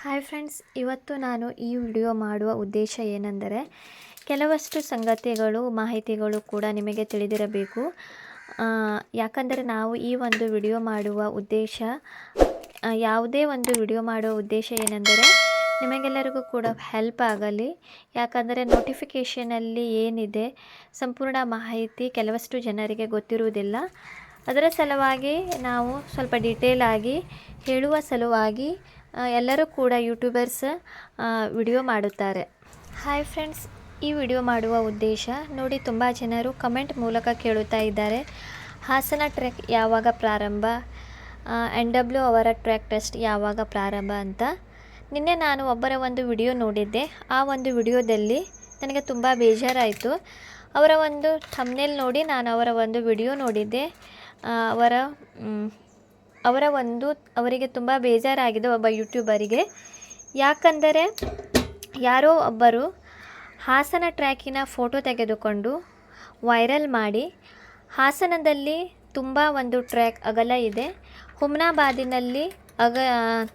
Hi friends ಇವತ್ತು ನಾನು ಈ ವಿಡಿಯೋ ಮಾಡುವ ಉದ್ದೇಶ ಏನೆಂದರೆ, ಕೆಲವಷ್ಟು ಸಂಗತಿಗಳು, ಮಾಹಿತಿಗಳು ಕೂಡ ನಿಮಗೆ ತಿಳಿದಿರಬೇಕು. ಯಾಕಂದರೆ ನಾವು ಈ ಒಂದು ವಿಡಿಯೋ ಮಾಡುವ ಉದ್ದೇಶ ಯಾವುದೇ ಒಂದು ವಿಡಿಯೋ ಮಾಡುವ ಉದ್ದೇಶ ಏನೆಂದರೆ, ನಿಮಗೆಲ್ಲರಿಗೂ ಕೂಡ ಹೆಲ್ಪ್ ಆಗಲಿ. ಯಾಕಂದರೆ ನೋಟಿಫಿಕೇಷನಲ್ಲಿ ಏನಿದೆ, ಸಂಪೂರ್ಣ ಮಾಹಿತಿ ಕೆಲವಷ್ಟು ಜನರಿಗೆ ಗೊತ್ತಿರುವುದಿಲ್ಲ. ಅದರ ಸಲುವಾಗಿ ನಾವು ಸ್ವಲ್ಪ ಡೀಟೇಲ್ ಆಗಿ, ಹೇಳುವ ಸಲುವಾಗಿ ಎಲ್ಲರೂ ಕೂಡ ಯೂಟ್ಯೂಬರ್ಸ್ ವಿಡಿಯೋ ಮಾಡುತ್ತಾರೆ. ಹಾಯ್ ಫ್ರೆಂಡ್ಸ್ ಈ ವಿಡಿಯೋ ಮಾಡುವ ಉದ್ದೇಶ ನೋಡಿ ತುಂಬ ಜನರು ಕಮೆಂಟ್ ಮೂಲಕ ಕೇಳುತ್ತಾ ಇದ್ದಾರೆ. ಹಾಸನ ಟ್ರ್ಯಾಕ್ ಯಾವಾಗ ಪ್ರಾರಂಭ? ಎನ್ ಡಬ್ಲ್ಯೂ ಅವರ ಟ್ರ್ಯಾಕ್ ಟೆಸ್ಟ್ ಯಾವಾಗ ಪ್ರಾರಂಭ ಅಂತ. ನಿನ್ನೆ ನಾನು ಒಬ್ಬರ ಒಂದು ವಿಡಿಯೋ ನೋಡಿದ್ದೆ. ಆ ಒಂದು ವಿಡಿಯೋದಲ್ಲಿ ನನಗೆ ತುಂಬ ಬೇಜಾರಾಯಿತು. ಅವರ ಒಂದು ಥಮ್ನೇಲ್ ನೋಡಿ ನಾನು ಅವರ ಒಂದು ವಿಡಿಯೋ ನೋಡಿದ್ದೆ. ಅವರ ಅವರ ಒಂದು, ಅವರಿಗೆ ತುಂಬ ಬೇಜಾರಾಗಿದೆ ಒಬ್ಬ ಯೂಟ್ಯೂಬರಿಗೆ ಯಾಕಂದರೆ ಯಾರೋ ಒಬ್ಬರು ಹಾಸನ ಟ್ರ್ಯಾಕಿನ ಫೋಟೋ ತೆಗೆದುಕೊಂಡು ವೈರಲ್ ಮಾಡಿ ಹಾಸನದಲ್ಲಿ ತುಂಬ ಒಂದು ಟ್ರ್ಯಾಕ್ ಅಗಲ ಇದೆ. ಹುಮ್ನಾಬಾದಿನಲ್ಲಿ ಅಗ,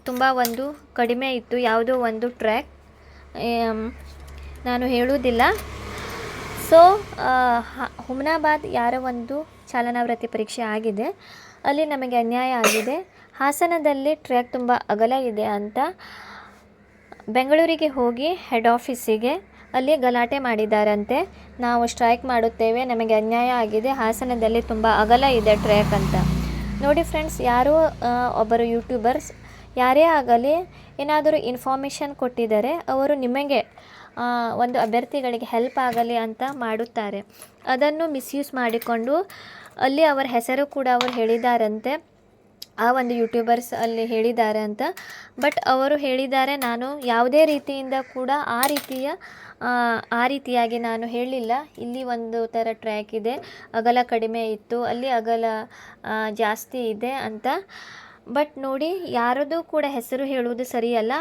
ತುಂಬ ಒಂದು ಕಡಿಮೆ ಇತ್ತು, ಯಾವುದೋ ಒಂದು ಟ್ರ್ಯಾಕ್. ನಾನು ಹೇಳುವುದಿಲ್ಲ. ಸೊ ಹುಮ್ನಾಬಾದ್ ಯಾರ ಒಂದು ಚಾಲನಾವೃತ್ತಿ ಪರೀಕ್ಷೆ ಆಗಿದೆ. ಅಲ್ಲಿ ನಮಗೆ ಅನ್ಯಾಯ ಆಗಿದೆ. ಹಾಸನದಲ್ಲಿ ಟ್ರ್ಯಾಕ್ ತುಂಬ ಅಗಲ ಇದೆ ಅಂತ ಬೆಂಗಳೂರಿಗೆ ಹೋಗಿ ಹೆಡ್ ಆಫೀಸಿಗೆ ಅಲ್ಲಿ ಗಲಾಟೆ ಮಾಡಿದ್ದಾರಂತೆ ನಾವು ಸ್ಟ್ರೈಕ್ ಮಾಡುತ್ತೇವೆ, ನಮಗೆ ಅನ್ಯಾಯ ಆಗಿದೆ, ಹಾಸನದಲ್ಲಿ ತುಂಬ ಅಗಲ ಇದೆ ಟ್ರ್ಯಾಕ್ ಅಂತ. ನೋಡಿ ಫ್ರೆಂಡ್ಸ್ ಯಾರೋ ಒಬ್ಬರು ಯೂಟ್ಯೂಬರ್ಸ್ ಯಾರೇ ಆಗಲಿ ಏನಾದರೂ ಇನ್ಫಾರ್ಮೇಷನ್ ಕೊಟ್ಟಿದ್ದಾರೆ, ಅವರು ನಿಮಗೆ ಒಂದು ಅಭ್ಯರ್ಥಿಗಳಿಗೆ ಹೆಲ್ಪ್ ಆಗಲಿ ಅಂತ ಮಾಡುತ್ತಾರೆ. ಅದನ್ನು ಮಿಸ್ಯೂಸ್ ಮಾಡಿಕೊಂಡು ಅಲ್ಲಿ ಅವರ ಹೆಸರು ಕೂಡ ಅವರು ಹೇಳಿದಾರಂತೆ. ಆ ಒಂದು ಯೂಟ್ಯೂಬರ್ಸ್ ಅಲ್ಲಿ ಹೇಳಿದ್ದಾರೆ ಅಂತ. ಬಟ್ ಅವರು ಹೇಳಿದ್ದಾರೆ ನಾನು ಯಾವುದೇ ರೀತಿಯಿಂದ ಕೂಡ ಆ ರೀತಿಯ ಆ, ರೀತಿಯಾಗಿ ನಾನು ಹೇಳಿಲ್ಲ ಇಲ್ಲಿ ಒಂದು ಥರ ಟ್ರ್ಯಾಕ್ ಇದೆ. ಅಗಲ ಕಡಿಮೆ ಇತ್ತು. ಅಲ್ಲಿ ಅಗಲ ಜಾಸ್ತಿ ಇದೆ ಅಂತ. ಬಟ್ ನೋಡಿ ಯಾರದು ಕೂಡ ಹೆಸರು ಹೇಳುವುದು ಸರಿಯಲ್ಲ.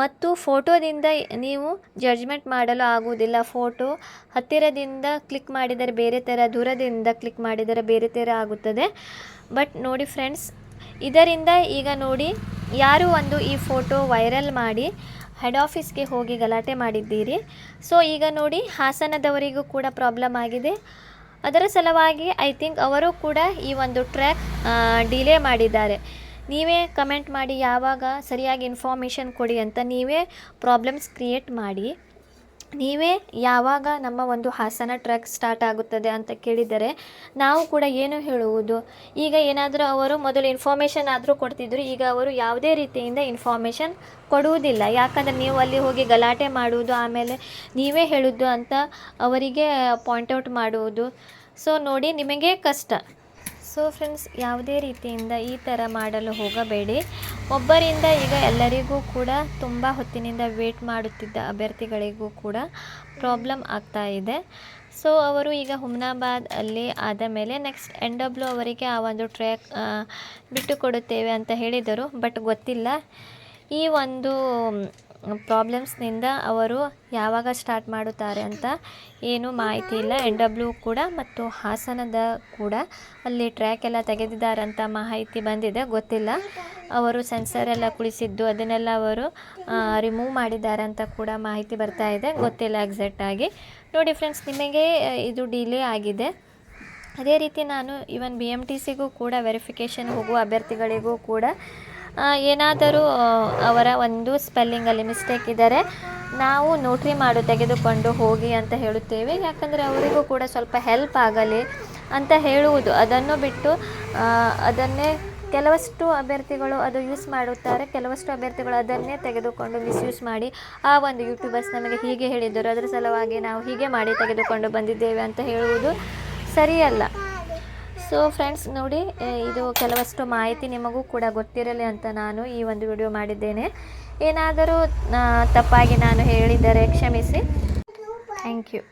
ಮತ್ತು ಫೋಟೋದಿಂದ ನೀವು ಜಡ್ಜ್ಮೆಂಟ್ ಮಾಡಲು ಆಗುವುದಿಲ್ಲ. ಫೋಟೋ ಹತ್ತಿರದಿಂದ ಕ್ಲಿಕ್ ಮಾಡಿದರೆ ಬೇರೆ ಥರ, ದೂರದಿಂದ ಕ್ಲಿಕ್ ಮಾಡಿದರೆ ಬೇರೆ ಥರ ಆಗುತ್ತದೆ. ಬಟ್ ನೋಡಿ ಫ್ರೆಂಡ್ಸ್ ಇದರಿಂದ ಈಗ ನೋಡಿ ಯಾರು ಒಂದು ಈ ಫೋಟೋ ವೈರಲ್ ಮಾಡಿ ಹೆಡ್ ಆಫೀಸ್ಗೆ ಹೋಗಿ ಗಲಾಟೆ ಮಾಡಿದ್ದೀರಿ. ಸೊ ಈಗ ನೋಡಿ ಹಾಸನದವರಿಗೂ ಕೂಡ ಪ್ರಾಬ್ಲಮ್ ಆಗಿದೆ. ಅದರ ಸಲುವಾಗಿ ಐ ಥಿಂಕ್ ಅವರು ಕೂಡ ಈ ಒಂದು ಟ್ರ್ಯಾಕ್ ಡಿಲೇ ಮಾಡಿದ್ದಾರೆ. ನೀವೇ ಕಮೆಂಟ್ ಮಾಡಿ ಯಾವಾಗ ಸರಿಯಾಗಿ ಇನ್ಫಾರ್ಮೇಷನ್ ಕೊಡಿ ಅಂತ ನೀವೇ ಪ್ರಾಬ್ಲಮ್ಸ್ ಕ್ರಿಯೇಟ್ ಮಾಡಿ. ನೀವೇ ಯಾವಾಗ ನಮ್ಮ ಒಂದು ಹಾಸನ ಟ್ರಕ್ ಸ್ಟಾರ್ಟ್ ಆಗುತ್ತದೆ ಅಂತ ಕೇಳಿದರೆ ನಾವು ಕೂಡ ಏನು ಹೇಳುವುದು? ಈಗ ಏನಾದರೂ ಅವರು ಮೊದಲು ಇನ್ಫಾರ್ಮೇಷನ್ ಆದರೂ ಕೊಡ್ತಿದ್ರು, ಈಗ ಅವರು ಯಾವುದೇ ರೀತಿಯಿಂದ ಇನ್ಫಾರ್ಮೇಷನ್ ಕೊಡುವುದಿಲ್ಲ. ಯಾಕಂದರೆ ನೀವು ಅಲ್ಲಿ ಹೋಗಿ ಗಲಾಟೆ ಮಾಡುವುದು, ಆಮೇಲೆ ನೀವೇ ಹೇಳುವುದು ಅಂತ ಅವರಿಗೆ ಪಾಯಿಂಟ್ ಔಟ್ ಮಾಡುವುದು. ಸೊ ನೋಡಿ, ನಿಮಗೆ ಕಷ್ಟ. ಸೊ ಫ್ರೆಂಡ್ಸ್ ಯಾವುದೇ ರೀತಿಯಿಂದ ಈ ಥರ ಮಾಡಲು ಹೋಗಬೇಡಿ. ಒಬ್ಬರಿಂದ ಈಗ ಎಲ್ಲರಿಗೂ ಕೂಡ ತುಂಬ ಹೊತ್ತಿನಿಂದ ವೇಟ್ ಮಾಡುತ್ತಿದ್ದ ಅಭ್ಯರ್ಥಿಗಳಿಗೂ ಕೂಡ ಪ್ರಾಬ್ಲಮ್ ಆಗ್ತಾ ಇದೆ. ಸೊ ಅವರು ಈಗ ಹುಮ್ನಾಬಾದ್ ಅಲ್ಲಿ ಆದ ಮೇಲೆ ನೆಕ್ಸ್ಟ್ ಎನ್ ಡಬ್ಲ್ಯೂ ಅವರಿಗೆ ಆ ಒಂದು ಟ್ರ್ಯಾಕ್ ಬಿಟ್ಟು ಕೊಡುತ್ತೇವೆ ಅಂತ ಹೇಳಿದರು ಬಟ್ ಗೊತ್ತಿಲ್ಲ. ಈ ಒಂದು ಪ್ರಾಬ್ಲಮ್ಸ್ನಿಂದ ಅವರು ಯಾವಾಗ ಸ್ಟಾರ್ಟ್ ಮಾಡುತ್ತಾರೆ ಅಂತ ಏನೂ ಮಾಹಿತಿ ಇಲ್ಲ. ಎನ್ ಡಬ್ಲ್ಯೂ ಕೂಡ ಮತ್ತು ಹಾಸನದ ಕೂಡ ಅಲ್ಲಿ ಟ್ರ್ಯಾಕ್ ಎಲ್ಲ ತೆಗೆದಿದ್ದಾರಂತ ಮಾಹಿತಿ ಬಂದಿದೆ. ಗೊತ್ತಿಲ್ಲ. ಅವರು ಸೆನ್ಸರ್ ಎಲ್ಲ ಕುಳಿಸಿದ್ದು ಅದನ್ನೆಲ್ಲ ಅವರು ರಿಮೂವ್ ಮಾಡಿದ್ದಾರೆ ಅಂತ ಕೂಡ ಮಾಹಿತಿ ಬರ್ತಾ ಇದೆ. ಗೊತ್ತಿಲ್ಲ ಎಕ್ಸಾಕ್ಟಾಗಿ ನೋಡಿ ಫ್ರೆಂಡ್ಸ್ ನಿಮಗೆ ಇದು ಡಿಲೇ ಆಗಿದೆ. ಅದೇ ರೀತಿ ನಾನು ಇವನ್ ಬಿ ಎಂ ಟಿ ಸಿಗೂ ಕೂಡ ವೆರಿಫಿಕೇಷನ್ ಹೋಗುವ ಅಭ್ಯರ್ಥಿಗಳಿಗೂ ಕೂಡ ಏನಾದರೂ ಅವರ ಒಂದು ಸ್ಪೆಲ್ಲಿಂಗಲ್ಲಿ ಮಿಸ್ಟೇಕ್ ಇದ್ದರೆ ನಾವು ನೋಟ್ರಿ ಮಾಡು ತೆಗೆದುಕೊಂಡು ಹೋಗಿ ಅಂತ ಹೇಳುತ್ತೇವೆ. ಯಾಕಂದರೆ ಅವರಿಗೂ ಕೂಡ ಸ್ವಲ್ಪ ಹೆಲ್ಪ್ ಆಗಲಿ ಅಂತ ಹೇಳುವುದು. ಅದನ್ನು ಬಿಟ್ಟು ಅದನ್ನೇ ಕೆಲವಷ್ಟು ಅಭ್ಯರ್ಥಿಗಳು ಅದು ಯೂಸ್ ಮಾಡುತ್ತಾರೆ. ಕೆಲವಷ್ಟು ಅಭ್ಯರ್ಥಿಗಳು ಅದನ್ನೇ ತೆಗೆದುಕೊಂಡು ಮಿಸ್ಯೂಸ್ ಮಾಡಿ, ಆ ಒಂದು ಯೂಟ್ಯೂಬರ್ಸ್ ನಮಗೆ ಹೀಗೆ ಹೇಳಿದ್ದರು, ಅದರ ಸಲುವಾಗಿ ನಾವು ಹೀಗೆ ಮಾಡಿ ತೆಗೆದುಕೊಂಡು ಬಂದಿದ್ದೇವೆ ಅಂತ ಹೇಳುವುದು ಸರಿಯಲ್ಲ. ಸೊ ಫ್ರೆಂಡ್ಸ್ ನೋಡಿ ಇದು ಕೆಲವಷ್ಟು ಮಾಹಿತಿ ನಿಮಗೂ ಕೂಡ ಗೊತ್ತಿರಲಿ ಅಂತ ನಾನು ಈ ಒಂದು ವಿಡಿಯೋ ಮಾಡಿದ್ದೇನೆ. ಏನಾದರೂ ತಪ್ಪಾಗಿ ನಾನು ಹೇಳಿದರೆ ಕ್ಷಮಿಸಿ. Thank you